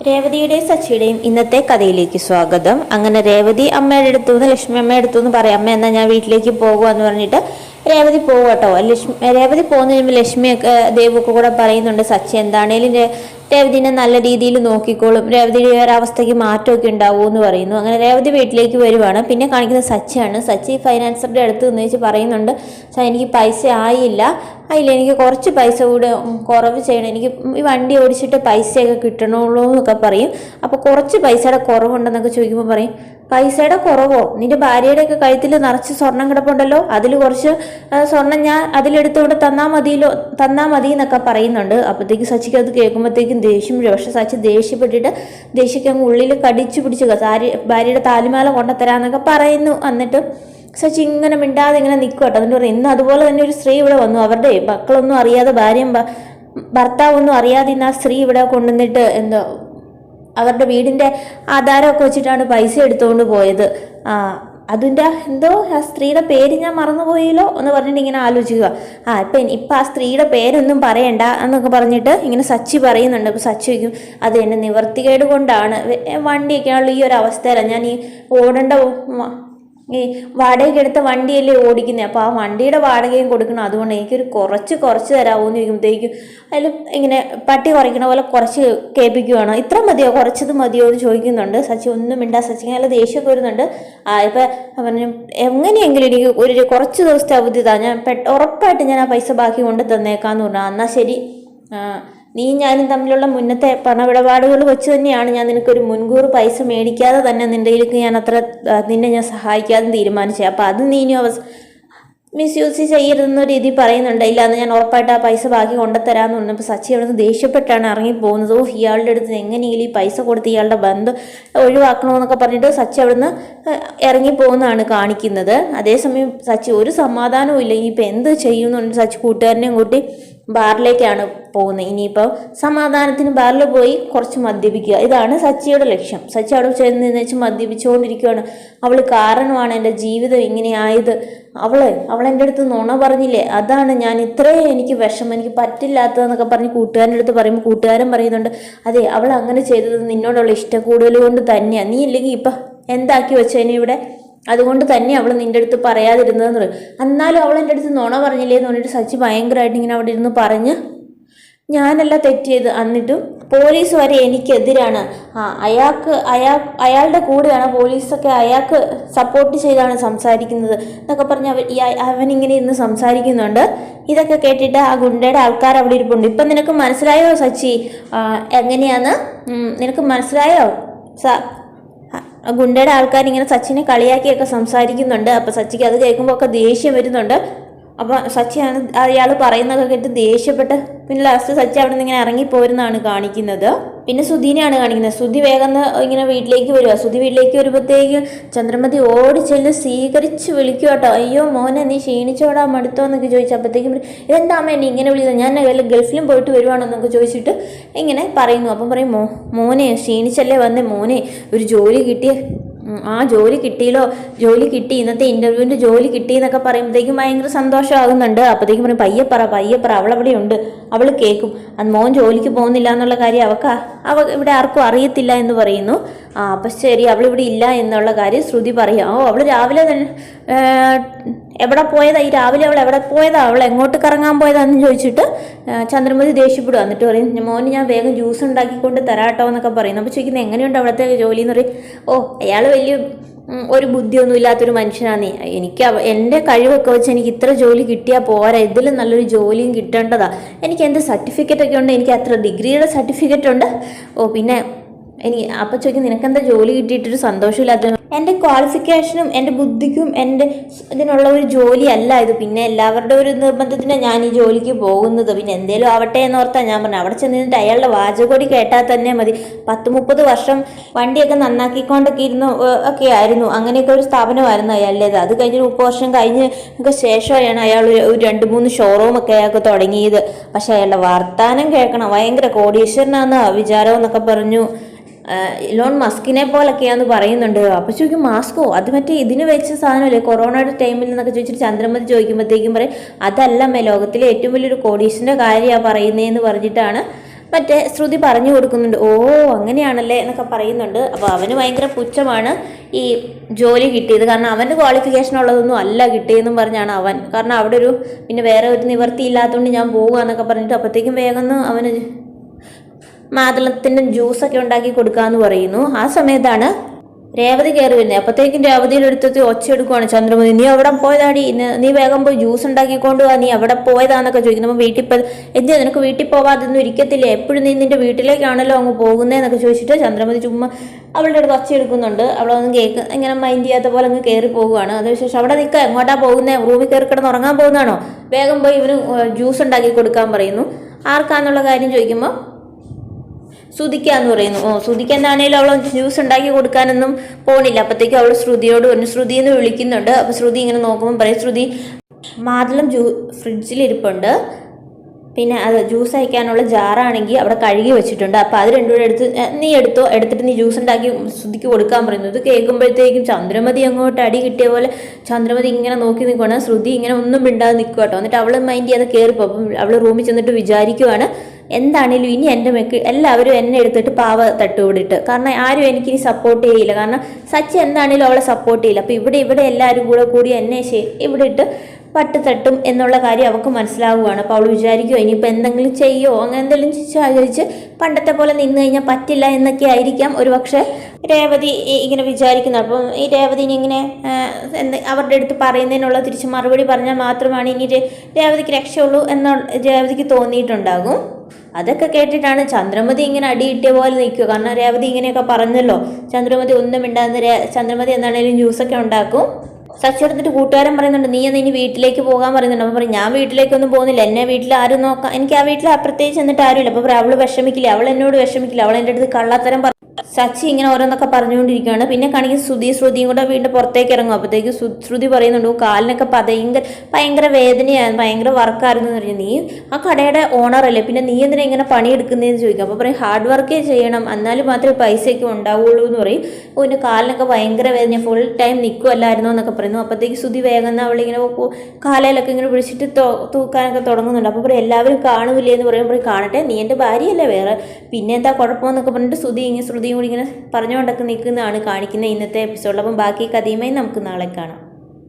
രേവതിയുടെയും സച്ചിയുടെയും ഇന്നത്തെ കഥയിലേക്ക് സ്വാഗതം. അങ്ങനെ രേവതി അമ്മയുടെ അടുത്തു നിന്ന് ലക്ഷ്മി അമ്മയുടെ അടുത്തു നിന്ന് പറയാം അമ്മ എന്നാൽ ഞാൻ വീട്ടിലേക്ക് പോകുമെന്ന് പറഞ്ഞിട്ട് രേവതി പോകും കേട്ടോ ലക്ഷ്മി രേവതി പോകുന്ന കഴിയുമ്പോൾ ലക്ഷ്മിയൊക്കെ ദേവൊക്കെ കൂടെ പറയുന്നുണ്ട് സച്ചി എന്താണേലും രേവതിനെ നല്ല രീതിയിൽ നോക്കിക്കോളും. രേവതിയുടെ ഒരവസ്ഥയ്ക്ക് മാറ്റമൊക്കെ ഉണ്ടാവും എന്ന് പറയുന്നു. അങ്ങനെ രേവതി വീട്ടിലേക്ക് വരുവാണ്. പിന്നെ കാണിക്കുന്നത് സച്ചിയാണ്. സച്ചി ഫൈനാൻസറുടെ അടുത്ത് നിന്ന് വെച്ച് പറയുന്നുണ്ട് "സ, എനിക്ക് പൈസ ആയില്ല. അതിൽ എനിക്ക് കുറച്ച് പൈസ കൂടെ കുറവ് ചെയ്യണം. എനിക്ക് ഈ വണ്ടി ഓടിച്ചിട്ട് പൈസയൊക്കെ കിട്ടണുള്ളൂ എന്നൊക്കെ പറയും. അപ്പോൾ കുറച്ച് പൈസയുടെ കുറവുണ്ടെന്നൊക്കെ ചോദിക്കുമ്പോൾ പറയും പൈസയുടെ കുറവോ? നിന്റെ ഭാര്യയുടെ ഒക്കെ കഴുത്തിൽ നിറച്ച് സ്വർണം കിടപ്പുണ്ടല്ലോ? അതിൽ കുറച്ച് സ്വർണം ഞാൻ അതിലെടുത്തുകൊണ്ട് തന്നാൽ മതിയല്ലോ തന്നാൽ മതി എന്നൊക്കെ പറയുന്നുണ്ട്. അപ്പോഴത്തേക്ക് സച്ചിക്ക് അത് കേൾക്കുമ്പോഴത്തേക്കും ദേഷ്യം പക്ഷെ സച്ചി ദേഷ്യപ്പെട്ടിട്ട് ദേഷ്യക്ക് അങ്ങ് ഉള്ളിൽ കടിച്ചു പിടിച്ച് ഭാര്യ ഭാര്യയുടെ താലിമാല കൊണ്ടുത്തരാന്നൊക്കെ പറയുന്നു. എന്നിട്ട് സച്ചി ഇങ്ങനെ മിണ്ടാതെ ഇങ്ങനെ നിൽക്കും കേട്ടോ. എന്നിട്ട് പറയും ഇന്ന് അതുപോലെ തന്നെ ഒരു സ്ത്രീ ഇവിടെ വന്നു. അവരുടെ മക്കളൊന്നും അറിയാതെ ഭാര്യയും ഭ- ഭർത്താവൊന്നും അറിയാതെ ഇന്ന് ആ സ്ത്രീ ഇവിടെ കൊണ്ടുവന്നിട്ട് എന്തോ അവരുടെ വീടിന്റെ ആധാരമൊക്കെ വെച്ചിട്ടാണ് പൈസ എടുത്തുകൊണ്ട് പോയത്. അതിന്റെ എന്തോ ആ സ്ത്രീയുടെ പേര് ഞാൻ മറന്നുപോയല്ലോ എന്ന് പറഞ്ഞിട്ട് ഇങ്ങനെ ആലോചിക്കുക. ആ ഇപ്പം ഇപ്പം ആ സ്ത്രീയുടെ പേരൊന്നും പറയണ്ട എന്നൊക്കെ പറഞ്ഞിട്ട് ഇങ്ങനെ സച്ചി പറയുന്നുണ്ട്. അപ്പോൾ സച്ചി വയ്ക്കും അത് എന്റെ നിവർത്തികേട് കൊണ്ടാണ്. വെ- വണ്ടിയൊക്കെയാണല്ലോ ഈ ഒരു അവസ്ഥയിലാണ് ഞാൻ ഈ ഓടേണ്ട ഈ വാടകയ്ക്ക് എടുത്ത വണ്ടിയല്ലേ ഓടിക്കുന്നത് അപ്പോൾ ആ വണ്ടിയുടെ വാടകയും കൊടുക്കണം. അതുകൊണ്ട് എനിക്കൊരു കുറച്ച് കുറച്ച് തരാമോ എന്ന് ചോദിക്കുമ്പോഴത്തേക്കും അതിൽ ഇങ്ങനെ പട്ടി കുറയ്ക്കണ പോലെ കുറച്ച് കേൾപ്പിക്കുവാണ്. ഇത്ര മതിയോ? കുറച്ചത് മതിയോ എന്ന് ചോദിക്കുന്നുണ്ട്. സച്ചി ഒന്നും മിണ്ടാ സച്ചി നല്ല ദേഷ്യമൊക്കെ വരുന്നുണ്ട്. ഇപ്പം പറഞ്ഞു എങ്ങനെയെങ്കിലും എനിക്ക് ഒരു കുറച്ച് ദിവസത്തെ അവധി താ. ഞാൻ ഉറപ്പായിട്ട് ഞാൻ ആ പൈസ ബാക്കി കൊണ്ട് തന്നേക്കാന്ന് പറഞ്ഞു. "ആ, എന്നാൽ ശരി. നീ ഞാനും തമ്മിലുള്ള മുന്നത്തെ പണമിടപാടുകൾ വെച്ച് തന്നെയാണ് ഞാൻ നിനക്കൊരു മുൻകൂർ പൈസ മേടിക്കാതെ തന്നെ നിന്റെ കയ്യിലേക്ക് ഞാൻ അത്ര നിന്നെ ഞാൻ സഹായിക്കാതെ തീരുമാനിച്ചത് അപ്പോൾ അത് നീ ഇനി അവസ് മിസ്യൂസ് ചെയ്യരുതെന്ന രീതി പറയുന്നുണ്ട്. ഇല്ലാന്ന് ഞാൻ ഉറപ്പായിട്ട് ആ പൈസ ബാക്കി കൊണ്ടുത്തരാമെന്ന് പറഞ്ഞു അപ്പോൾ സച്ചി അവിടെ നിന്ന് ദേഷ്യപ്പെട്ടാണ് ഇറങ്ങി പോകുന്നത് ഓ ഇയാളുടെ അടുത്ത് എങ്ങനെയെങ്കിലും ഈ പൈസ കൊടുത്ത് ഇയാളുടെ ബന്ധം ഒഴിവാക്കണമെന്നൊക്കെ പറഞ്ഞിട്ട് സച്ചി അവിടെ നിന്ന് ഇറങ്ങി പോകുന്നതാണ് കാണിക്കുന്നത്. അതേസമയം സച്ചി ഒരു സമാധാനവും ഇല്ല. ഇനിയിപ്പോൾ എന്ത് ചെയ്യുന്നുണ്ട് സച്ചി കൂട്ടുകാരനെയും കൂട്ടി ബാറിലേക്കാണ് പോകുന്നത് ഇനിയിപ്പോൾ സമാധാനത്തിന് ബാറിൽ പോയി കുറച്ച് മദ്യപിക്കുക. ഇതാണ് സച്ചിയുടെ ലക്ഷ്യം. സച്ചി അവിടെ ചെന്ന് നിന്ന് വെച്ച് മദ്യപിച്ചുകൊണ്ടിരിക്കുകയാണ് അവൾ കാരണമാണ് എന്റെ ജീവിതം ഇങ്ങനെയായത്. അവൾ എന്റെ അടുത്ത് നുണ പറഞ്ഞില്ലേ? അതാണ് ഞാൻ ഇത്രയും എനിക്ക് വിഷമം എനിക്ക് പറ്റില്ലാത്തതെന്നൊക്കെ പറഞ്ഞ് കൂട്ടുകാരന്റെ അടുത്ത് പറയുമ്പോൾ കൂട്ടുകാരൻ പറയുന്നുണ്ട് അതെ അവൾ അങ്ങനെ ചെയ്തത് നിന്നോടുള്ള ഇഷ്ടക്കൂടുതൽ കൊണ്ട് തന്നെയാണ് നീ ഇല്ലെങ്കിൽ ഇപ്പം എന്താക്കി വെച്ചതിനെ ഇവിടെ? അതുകൊണ്ട് തന്നെ അവൾ നിന്റെ അടുത്ത് പറയാതിരുന്നതെന്ന് പറയും. എന്നാലും അവൾ എന്റെ അടുത്ത് നുണ പറഞ്ഞില്ലേ എന്ന് പറഞ്ഞിട്ട് സച്ചി ഭയങ്കരമായിട്ട് ഇങ്ങനെ അവിടെ ഇരുന്ന് പറഞ്ഞ് ഞാനല്ല തെറ്റിയത്. എന്നിട്ടും പോലീസ് വരെ എനിക്കെതിരാണ്. ആ അയാൾക്ക് അയാൾ അയാളുടെ കൂടെയാണ് പോലീസൊക്കെ അയാൾക്ക് സപ്പോർട്ട് ചെയ്താണ് സംസാരിക്കുന്നത് എന്നൊക്കെ പറഞ്ഞ് അവൻ ഈ അവനിങ്ങനെ ഇരുന്ന് സംസാരിക്കുന്നുണ്ട്. ഇതൊക്കെ കേട്ടിട്ട് ആ ഗുണ്ടയുടെ ആൾക്കാർ അവിടെ ഇരിപ്പുണ്ട്. ഇപ്പം നിനക്ക് മനസ്സിലായോ സച്ചി? എങ്ങനെയാണ്? നിനക്ക് മനസ്സിലായോ? ഗുണ്ടയുടെ ആൾക്കാർ ഇങ്ങനെ സച്ചിനെ കളിയാക്കിയൊക്കെ സംസാരിക്കുന്നുണ്ട്. അപ്പോൾ സച്ചിക്ക് അത് കേൾക്കുമ്പോൾ ഒക്കെ ദേഷ്യം വരുന്നുണ്ട്. അപ്പോൾ ആണ് അയാൾ പറയുന്നതൊക്കെ കേട്ട് ദേഷ്യപ്പെട്ട് പിന്നെ ലാസ്റ്റ് സച്ചി അവിടെ നിന്ന് ഇങ്ങനെ ഇറങ്ങിപ്പോരുന്നതാണ് കാണിക്കുന്നത്. പിന്നെ സുധീനെയാണ് കാണിക്കുന്നത്. സുധി വേഗം ഇങ്ങനെ വീട്ടിലേക്ക് വരിക. സുധി വീട്ടിലേക്ക് വരുമ്പോഴത്തേക്ക് ചന്ദ്രമതി ഓടി ചെല്ല് സ്വീകരിച്ച് വിളിക്കുക കേട്ടോ. അയ്യോ മോനെ നീ ക്ഷീണിച്ചോടാ മടുത്തോ എന്നൊക്കെ ചോദിച്ചപ്പോഴത്തേക്കും ഇതെന്താ അമ്മ എന്നെ ഇങ്ങനെ വിളിക്കുന്നത് ഞാൻ വല്ല ഗൾഫിലും പോയിട്ട് വരുവാണെന്നൊക്കെ ചോദിച്ചിട്ട് ഇങ്ങനെ പറയുന്നു. അപ്പം പറയും മോ മോനെ ക്ഷീണിച്ചല്ലേ വന്നേ മോനെ ഒരു ജോലി കിട്ടിയ ആ ജോലി കിട്ടിയല്ലോ ജോലി കിട്ടി ഇന്നത്തെ ഇന്റർവ്യൂവിന്റെ ജോലി കിട്ടി എന്നൊക്കെ പറയുമ്പോഴത്തേക്കും ഭയങ്കര സന്തോഷമാകുന്നുണ്ട്. അപ്പോഴത്തേക്കും പറയും പയ്യപ്പറ പയ്യപ്പറ അവളവിടെ ഉണ്ട് അവൾ കേൾക്കും. അത് മോൻ ജോലിക്ക് പോകുന്നില്ല എന്നുള്ള കാര്യം അവൾക്ക് അവ ഇവിടെ ആർക്കും അറിയത്തില്ല എന്ന് പറയുന്നു. ആ അപ്പം ശരി അവളിവിടെ ഇല്ല എന്നുള്ള കാര്യം ശ്രുതി പറയാം. ഓ അവൾ രാവിലെ തന്നെ എവിടെ പോയതാ? ഈ രാവിലെ അവൾ എവിടെ പോയതാ? അവൾ എങ്ങോട്ട് കറങ്ങാൻ പോയതാന്ന് ചോദിച്ചിട്ട് ചന്ദ്രമതി ദേഷ്യപ്പെടുക എന്നിട്ട് പറയും മോന് ഞാൻ വേഗം ജ്യൂസ് ഉണ്ടാക്കിക്കൊണ്ട് തരാട്ടോ എന്നൊക്കെ പറയുന്നു അപ്പോൾ ചോദിക്കുന്നത് എങ്ങനെയുണ്ട് അവിടുത്തെ ജോലി എന്ന് പറയും ഓ അയാൾ വലിയ ഒരു ബുദ്ധിയൊന്നും ഇല്ലാത്തൊരു മനുഷ്യനാണ് എനിക്ക് എന്റെ കഴിവൊക്കെ വെച്ച് എനിക്ക് ഇത്ര ജോലി കിട്ടിയാൽ പോരാ. ഇതിലും നല്ലൊരു ജോലിയും കിട്ടേണ്ടതാണ് എനിക്ക് എന്റെ സർട്ടിഫിക്കറ്റ് ഒക്കെ ഉണ്ട്? എനിക്ക് അത്ര ഡിഗ്രിയുടെ സർട്ടിഫിക്കറ്റ് ഉണ്ട്. ഓ പിന്നെ എനിക്ക് അപ്പം ചോദിക്കും നിനക്കെന്താ ജോലി കിട്ടിയിട്ടൊരു സന്തോഷമില്ലാത്ത എന്റെ ക്വാളിഫിക്കേഷനും എന്റെ ബുദ്ധിക്കും എന്റെ ഇതിനുള്ള ഒരു ജോലിയല്ല ഇത്. പിന്നെ എല്ലാവരുടെ ഒരു നിർബന്ധത്തിനാണ് ഞാൻ ഈ ജോലിക്ക് പോകുന്നത്. പിന്നെ എന്തേലും ആവട്ടെ എന്ന് ഓർത്താ ഞാൻ പറഞ്ഞു. അവിടെ ചെന്ന് നിന്നിട്ട് അയാളുടെ വാചകോടി കേട്ടാൽ തന്നെ മതി. പത്ത് മുപ്പത് വർഷം വണ്ടിയൊക്കെ നന്നാക്കിക്കൊണ്ടൊക്കെ ഇരുന്നു ഒക്കെ ആയിരുന്നു. അങ്ങനെയൊക്കെ ഒരു സ്ഥാപനമായിരുന്നു അയാളുടേത്. അത് കഴിഞ്ഞ് മുപ്പത് വർഷം കഴിഞ്ഞ് ഒക്കെ ശേഷമാണ് അയാൾ ഒരു രണ്ട് മൂന്ന് ഷോറൂം ഒക്കെ അയാൾക്ക് തുടങ്ങിയത്. പക്ഷെ അയാളുടെ വർത്താനം കേൾക്കണം. ഭയങ്കര കോടീശ്വരനാന്ന് വിചാരം എന്നൊക്കെ പറഞ്ഞു. ഇലോൺ മസ്കിനെ പോലൊക്കെയാന്ന് പറയുന്നുണ്ട്. അപ്പൊ ചോദിക്കും മാസ്കോ അത് മറ്റേ ഇതിന് വെച്ച സാധനമല്ലേ? കൊറോണയുടെ ടൈമിൽ എന്നൊക്കെ ചോദിച്ചിട്ട് ചന്ദ്രമതി ചോദിക്കുമ്പോഴത്തേക്കും പറയും അതല്ല മേ ലോകത്തിലെ ഏറ്റവും വലിയൊരു കോടീശ്വരന്റെ കാര്യമാണ് പറയുന്നതെന്ന് പറഞ്ഞിട്ടാണ് മറ്റേ ശ്രുതി പറഞ്ഞു കൊടുക്കുന്നുണ്ട്. ഓ അങ്ങനെയാണല്ലേ? എന്നൊക്കെ പറയുന്നുണ്ട്. അപ്പോൾ അവന് ഭയങ്കര പുച്ഛമാണ് ഈ ജോലി കിട്ടിയത്. കാരണം അവന്റെ ക്വാളിഫിക്കേഷൻ ഉള്ളതൊന്നും അല്ല കിട്ടിയതെന്നും പറഞ്ഞാണ് അവൻ. കാരണം അവിടെ ഒരു പിന്നെ വേറെ ഒരു നിവർത്തി ഇല്ലാത്തതുകൊണ്ട് ഞാൻ പോകുക എന്നൊക്കെ പറഞ്ഞിട്ട് അപ്പോഴത്തേക്കും വേഗം അവന് മാതളത്തിന്റെ ജ്യൂസൊക്കെ ഉണ്ടാക്കി കൊടുക്കാമെന്ന് പറയുന്നു. ആ സമയത്താണ് രേവതി കയറി വരുന്നത്. അപ്പോഴത്തേക്കും രേവതിയുടെ അടുത്തത് ഒച്ചയെടുക്കുവാണ് ചന്ദ്രമതി നീ അവിടെ പോയതാടി? നീ വേഗം പോയി ജ്യൂസ് ഉണ്ടാക്കിക്കൊണ്ട് വാ നീ അവിടെ പോയതാന്നൊക്കെ ചോദിക്കുന്നു. അപ്പം വീട്ടിൽ പോയി എന്തിനാ? നിനക്ക് വീട്ടിൽ പോവാതൊന്നും ഇരിക്കത്തില്ല? എപ്പോഴും നീ നിന്റെ വീട്ടിലേക്കാണല്ലോ അങ്ങ് പോകുന്നതെന്നൊക്കെ ചോദിച്ചിട്ട് ചന്ദ്രമതി ചുമ്മാ അവളുടെ അടുത്ത് ഒച്ചയെടുക്കുന്നുണ്ട് അവളൊന്നും കേൾക്ക് ഇങ്ങനെ മൈൻഡ് ചെയ്യാത്ത പോലെ അങ്ങ് കയറി പോവുകയാണ്. അതിനുശേഷം അവിടെ നിൽക്കുക എങ്ങോട്ടാ പോകുന്നത് റൂമിൽ കയറി കിടന്ന് ഉറങ്ങാൻ പോകുന്നതാണോ? വേഗം പോയി ഇവന് ജ്യൂസ് ഉണ്ടാക്കി കൊടുക്കാൻ പറയുന്നു. ആർക്കാന്നുള്ള കാര്യം? ചോദിക്കുമ്പോൾ ശ്രുതിക്കാന്ന് പറയുന്നു. ഓ ശ്രുതിക്ക് എന്താണേലും അവൾ ജ്യൂസ് ഉണ്ടാക്കി കൊടുക്കാനൊന്നും പോണില്ല. അപ്പോഴത്തേക്കും അവൾ ശ്രുതിയോട് പറഞ്ഞു ശ്രുതി എന്ന് വിളിക്കുന്നുണ്ട്. അപ്പോൾ ശ്രുതി ഇങ്ങനെ നോക്കുമ്പോൾ പറയും ശ്രുതി മാതളം ജ്യൂ ഫ്രിഡ്ജിലിരിപ്പുണ്ട് പിന്നെ അത് ജ്യൂസ് അയക്കാനുള്ള ജാറാണെങ്കിൽ അവിടെ കഴുകി വെച്ചിട്ടുണ്ട്. അപ്പോൾ അത് രണ്ടുകൂടെ എടുത്ത് നീ എടുത്തോ? എടുത്തിട്ട് നീ ജ്യൂസ് ഉണ്ടാക്കി ശ്രുതിക്ക് കൊടുക്കാൻ പറയുന്നു. ഇത് കേൾക്കുമ്പോഴത്തേക്കും ചന്ദ്രമതി അങ്ങോട്ട് അടി കിട്ടിയ പോലെ ചന്ദ്രമതി ഇങ്ങനെ നോക്കി നിൽക്കുകയാണ് ശ്രുതി ഇങ്ങനെ ഒന്നും മിണ്ടാതെ നിൽക്കുക കേട്ടോ എന്നിട്ട് അവൾ മൈൻഡ് ചെയ്യാതെ കയറിപ്പോ അപ്പം അവൾ റൂമിൽ ചെന്നിട്ട് വിചാരിക്കുവാണ്. എന്താണേലും ഇനി എന്റെ മെക്ക് എല്ലാവരും എന്നെ എടുത്തിട്ട് പാവ തട്ടുപിടിട്ട് കാരണം ആരും എനിക്കിനി സപ്പോർട്ട് ചെയ്യില്ല. കാരണം സച്ചി എന്താണേലും അവളെ സപ്പോർട്ട് ചെയ്യില്ല. അപ്പോൾ ഇവിടെ ഇവിടെ എല്ലാവരും കൂടെ കൂടി എന്നെ ഇവിടെ ഇട്ട് പട്ട് തട്ടും എന്നുള്ള കാര്യം അവൾക്ക് മനസ്സിലാവുകയാണ് അപ്പോൾ അവൾ വിചാരിക്കുമോ ഇനിയിപ്പോൾ എന്തെങ്കിലും ചെയ്യുമോ അങ്ങനെ എന്തെങ്കിലും വിചാരിച്ച് പണ്ടത്തെ പോലെ നിന്ന് കഴിഞ്ഞാൽ പറ്റില്ല എന്നൊക്കെ ആയിരിക്കാം. ഒരു പക്ഷേ രേവതി ഇങ്ങനെ വിചാരിക്കുന്നത് അപ്പം ഈ രേവതിനെ ഇങ്ങനെ എന്ത് അവരുടെ അടുത്ത് പറയുന്നതിനുള്ള തിരിച്ച് മറുപടി പറഞ്ഞാൽ മാത്രമാണ് ഇനി രേവതിക്ക് രക്ഷയുള്ളൂ എന്ന രേവതിക്ക് തോന്നിയിട്ടുണ്ടാകും. അതൊക്കെ കേട്ടിട്ടാണ് ചന്ദ്രമതി ഇങ്ങനെ അടിയിട്ടിയ പോലെ നിൽക്കുക. കാരണം രേവതി ഇങ്ങനെയൊക്കെ പറഞ്ഞല്ലോ. ചന്ദ്രമതി ഒന്നും ഇണ്ടാകുന്ന ചന്ദ്രമതി എന്താണേലും ജ്യൂസൊക്കെ ഉണ്ടാക്കും. സച്ചി എടുത്തിട്ട് കൂട്ടുകാരൻ പറയുന്നുണ്ട് നീ ഒന്ന് ഇനി വീട്ടിലേക്ക് പോകാൻ പറയുന്നുണ്ട്? അപ്പം പറയും ഞാൻ വീട്ടിലേക്കൊന്നും പോകുന്നില്ല. എന്നെ വീട്ടിൽ ആരും നോക്കാം എനിക്ക് ആ വീട്ടിൽ പ്രത്യേകിച്ച് എന്നിട്ട് ആരുമില്ല. അപ്പോൾ അവൾ വിഷമിക്കില്ല? അവൾ എന്നോട് വിഷമിക്കില്ല? അവൾ എന്റെ അടുത്ത് കള്ളത്തരം സച്ചി ഇങ്ങനെ ഓരോന്നൊക്കെ പറഞ്ഞുകൊണ്ടിരിക്കുകയാണ്. പിന്നെ കാണിക്കുന്ന ശ്രുതി ശ്രുതിയും കൂടെ വീണ്ടും പുറത്തേക്ക് ഇറങ്ങും. അപ്പോഴത്തേക്ക് ശ്രു- ശ്രുതി പറയുന്നുണ്ട് "ഓ, കാലിനൊക്കെ ഭയങ്കര ഭയങ്കര വേദനയായിരുന്നു ഭയങ്കര വർക്കായിരുന്നു എന്ന് പറഞ്ഞു. നീ ആ കടയുടെ ഓണറല്ലേ പിന്നെ നീ എന്തിനാ ഇങ്ങനെ പണിയെടുക്കുന്നതെന്ന് ചോദിക്കും. അപ്പോൾ പറയും ഹാർഡ് വർക്കേ ചെയ്യണം. എന്നാലും മാത്രമേ പൈസയൊക്കെ ഉണ്ടാവുള്ളൂ എന്ന് പറയും. പിന്നെ കാലിനൊക്കെ ഭയങ്കര വേദന ഫുൾ ടൈം നിൽക്കുമല്ലായിരുന്നു എന്നൊക്കെ പറയുന്നു. അപ്പോഴത്തേക്ക് ശ്രുതി വേഗം അവളിങ്ങനെ കാലയിലൊക്കെ ഇങ്ങനെ വിളിച്ചിട്ട് തൂക്കാനൊക്കെ തുടങ്ങുന്നുണ്ട്. അപ്പോൾ പറയും എല്ലാവരും കാണൂലേ എന്ന് പറയുമ്പോൾ കാണട്ടെ. നീ എന്റെ ഭാര്യയല്ലേ വേറെ. പിന്നെ എന്താ കുഴപ്പമെന്നൊക്കെ പറഞ്ഞിട്ട് ശ്രുതി ഇങ്ങനെ ശ്രുതിയും കൂടി ഇങ്ങനെ പറഞ്ഞുകൊണ്ടൊക്കെ നിൽക്കുന്നതാണ് കാണിക്കുന്നത് ഇന്നത്തെ എപ്പിസോഡിൽ അപ്പം ബാക്കി കഥയുമായി നമുക്ക് നാളെ കാണാം.